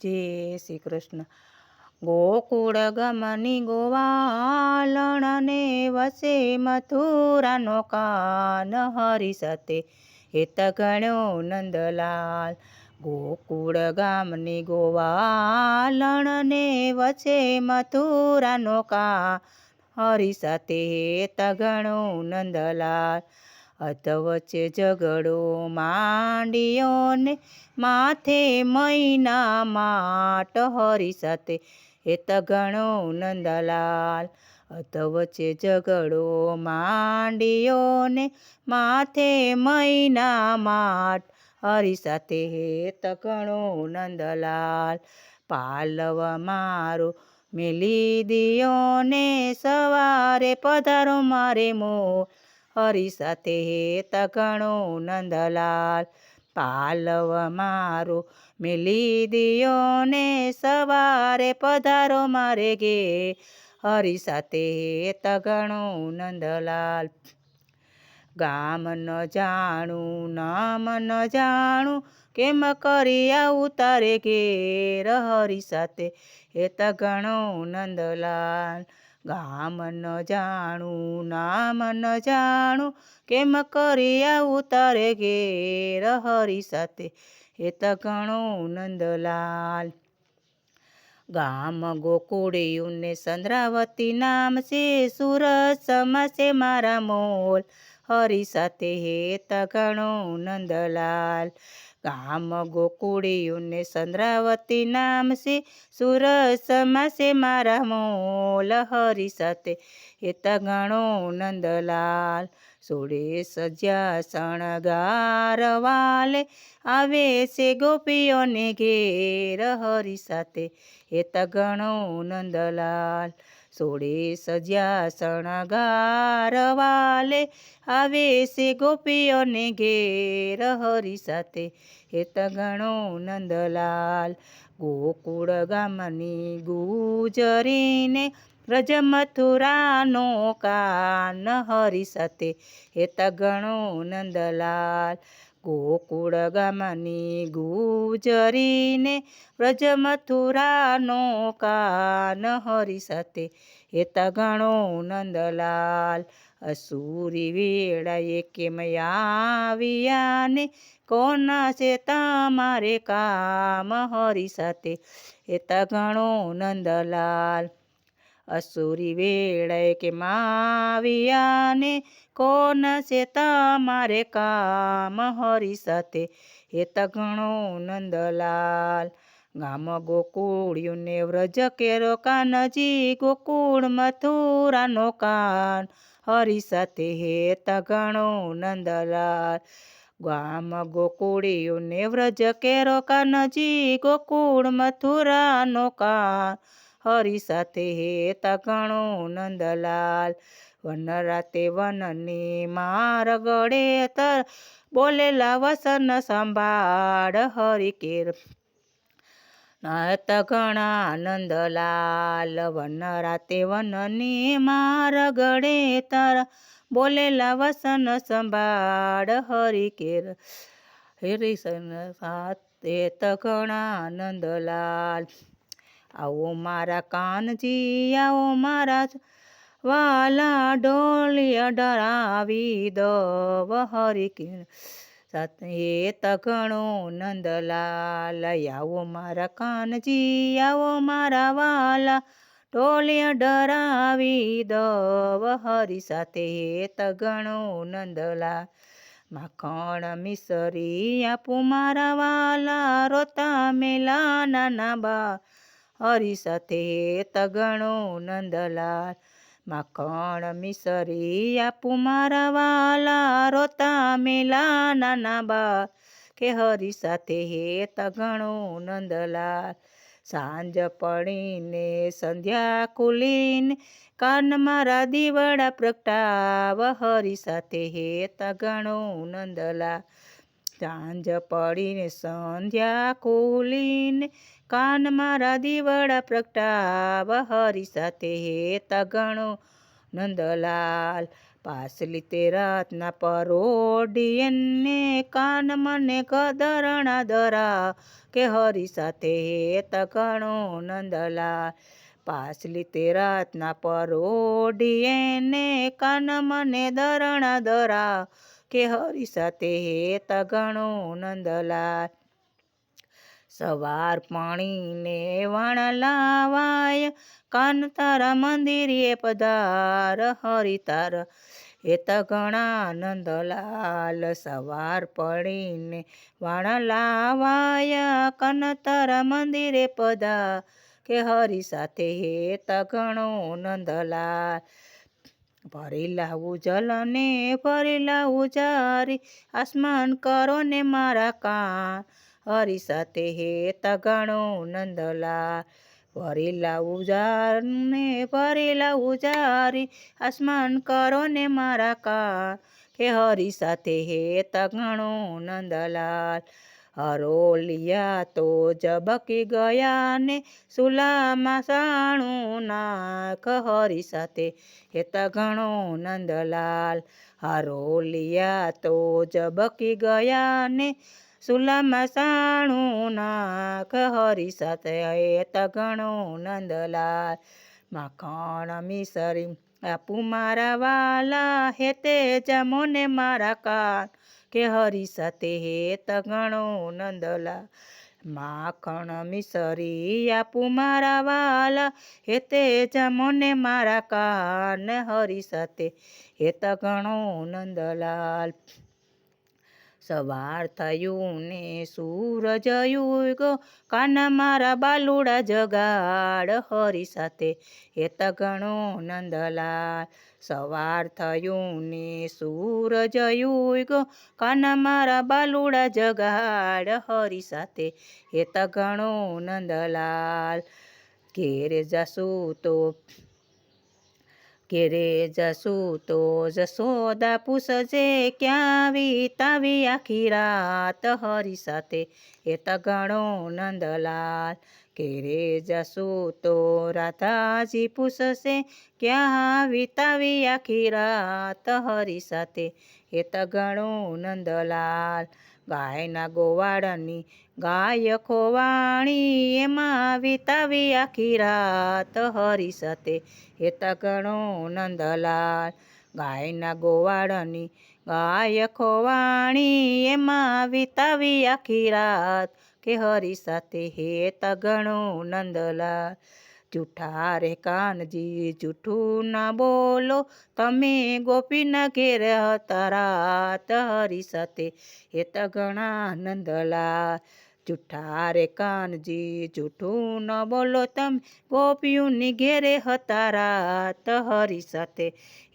જય શ્રી કૃષ્ણ. ગોકુળ ગમની ગોવાલણને વસે મથુરાનો કાન હરી સતે. હેત ગણ્યો નંદલાલ, ગોકુળ ગામની ગોવાલણને વસે મથુરાનો કાન હરી સાથે હેત ગણો નંદલાલ અધ વચ્ચે ઝઘડો માંડ્યો ને માથે મૈના માટ હરી સાથે. હેત ઘણો નંદલાલ અધ વચ્ચે ઝઘડો માંડ્યો ને માથે મૈના માટ હરી સાથે. હેત ઘણો નંદલાલ, પાલવ મારો મેલી દિયો ને સવારે પધારો મારે મો હરી સાથે હેત ગણો નંદલાલ. પાલવ મારો મેલી દિયો ને સવારે પધારો મારે ગે હરી સાથે હેત ગણો નંદલાલ. ગામ ન જાણું, નામ ન જાણું, કેમ કરી આવું તારે ઘેર? હરી સાથે હેત ઘણો નંદલાલ. ગામ ન જાણું નામ ન જાણું, કેમ કરી આવું તારે ઘેર હરી સાથે? હેત ઘણો નંદલાલ. ગામ ગોકુળિયું ને સંદ્રાવતી નામ છે, સુરત સમસે મારા મોલ. હરી સાથે હેત ગણો નંદલાલ. ગામ ગોકુળિયું ચંદ્રાવતી નામ છે, સુરસમાં સમસે મારા મોલ હરી સાથે એત ગણો નંદલાલ સોળે સજ્યા શણગાર વાલે. આવે છે ગોપીઓને ઘેર હરી સાથે એત ગણો નંદલાલ સોળે સજ્યા શણગારવાલે આવે છે ગોપીઓને ઘેર હરી સાથે. હેત ગણો નંદલાલ, ગોકુળ ગામની ગુજરીને વ્રજ મથુરાનો કાન હરી સાથે. હેત ગણો નંદલાલ ગોકુળ ગામની ગુજરીને વ્રજ મથુરાનો કાન હરી સાથે હેત ગણો નંદલાલ, અસુરી વેળાએ કેમ આવ્યાને? કોના છે તમારે કામ હરી સાથે? હેત ગણો નંદલાલ અસુરી વેળે કે માવિયાને કોન છે તમારે કામ હરી સાથે? હેત ઘણો નંદલાલ, ગામ ગોકુળ્યું ને વ્રજ કેરો કાનજી, ગોકુળ મથુરાનો કાન હરી સાથે? હેત ઘણો નંદલાલ, ગામ ગોકુળિયું ને વ્રજ કેરો કાનજી, ગોકુળ મથુરાનો કાન હરી સાથે હેતા ઘણો નંદલાલ વન રાતે વનની માર ગળે તર બોલેલા વસન સંભાળ હરી કેર. નાત ઘણા આનંદલાલ વન રાતે વનની માર ગળે તર બોલેલા વસન સંભાળ હરી કેર. હરિસન સાથે ઘણા નંદલાલ આવો મારા કાનજી, આવો મારા વાલા ડોલિયા ડરાવી દવ હરી કિણ એ તગણો નંદલાલ, આવો મારા કાનજી, આવો મારા વાલા ટોલિયા ડરાવી દવ હરી. સાથે તગણો નંદલાલ માખણ મિસરી આપું મારા વાલા, રોતા મેલા નાના બા હરી સાથે તગણો નંદલાલ. માખણ મિસરી આપું મારા વાલા? રોતા મેલા નાના બા કે હરી સાથે હે તગણો નંદલાલ. સાંજ પડીને સંધ્યા કુલીન કાન મારા દીવડા પ્રગટાવ. હરી સાથે હે તગણો નંદલાલ. સાંજ પડીને સંધ્યા ખોલીને કાન મારા દીવડા પ્રગટાવ, હરી સાથે હે તગણો નંદલાલ. પાસલી તે રાતના પરોડી એને કાન મને કદરણા દરા કે હરી સાથે હે તગણો નંદલાલ. પાસલી તે રાતના પરોડી એને કાન મને દરણા દરા કે હરી સાથે હે તગણો નંદલાલ સવાર પાણીને વણ લાવાય. કાન તારા મંદિરે પધાર. હરી તાર એ ઘણા નંદલાલ સવાર પડીને વાણ લાવાય. કાન તારા મંદિરે પધા કે હરી સાથે હે તગણો નંદલાલ ભરી લાવું જલને ભરી લાવું જારી. આસમાન કરો ને મારા કાન. હરી સાથે હે તગણો નંદલા ભરેલા ઉજાર ને ભરેલા ઉજારી જારી. આસમાન કરો ને મારા કાન. કે હરી સાથે હે તગણો નંદલાલ. હરોલિયા તો જબકી ગયા ને સુલામાં સાણું નાખ હરી સાથે. હેત ઘણો નંદલાલ, હરોલિયા તો જબકી ગયા ને સુલામાં સાણું નાખ હરી સાથે. હેત ઘણો નંદલાલ, માખણ મિસરી આપું મારા વાલા હેતે જમોને મારા કાન કે હરી સાથે હે તગણો નંદલા. માખણ મિસરી આપું મારા વાલા. હેતે જમોને મારા કાન હરી સાથે હે ઘણો નંદલાલ. સવાર થયું ને સૂરજ યુગો કાન મારા બાલુડા જગાડ, હરી સાથે હેત ઘણો નંદલાલ. સવાર થયું ને સૂરજ યુગો કાન મારા બાલુડા જગાડ, હરી સાથે હેત ઘણો નંદલાલ. ઘેર જશું તો ઘેરે જશું તો જશોદા પૂછજે ક્યાં વિતાવી આખી રાત હરી સાથે હેત ઘણો નંદલાલ ઘેરે જશું તો રાધાજી પૂછશે ક્યાં વિતાવી આખી રાત હરી સાથે હેત ઘણો નંદલાલ ગાયના ગોવાળાની ગાય ખોવાણી એમાં વિતાવી આખી રાત હરી સાથે હેત ઘણો નંદલાલ, ગાયના ગોવાળાની ગાય ખોવાણી એમાં વિતાવી આખી રાત કે હરી સાથે હેત ઘણો નંદલાલ જૂઠા રે કાનજી જૂઠું ના બોલો. તમે ગોપીના ઘેર હતા રાત હરી સાથે. હેત ઘણા નંદલાલ. જૂઠા રે કાનજી જૂઠું ન બોલો. તમે ગોપીઓની ઘેરે હતા રાત હરી સાથે.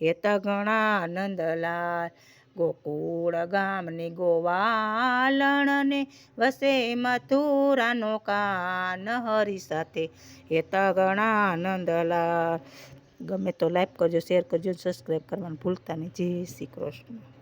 હેત ઘણા નંદલાલ. ગોકુળ ગામની ગોવાલણને વસે મથુરાનો કાન હરી સાથે. હેત ઘણા નંદલાલ ગમે તો લાઈક કરજો શેર કરજો સબસ્ક્રાઈબ કરવાનું ભૂલતા નહીં. જય શ્રી કૃષ્ણ.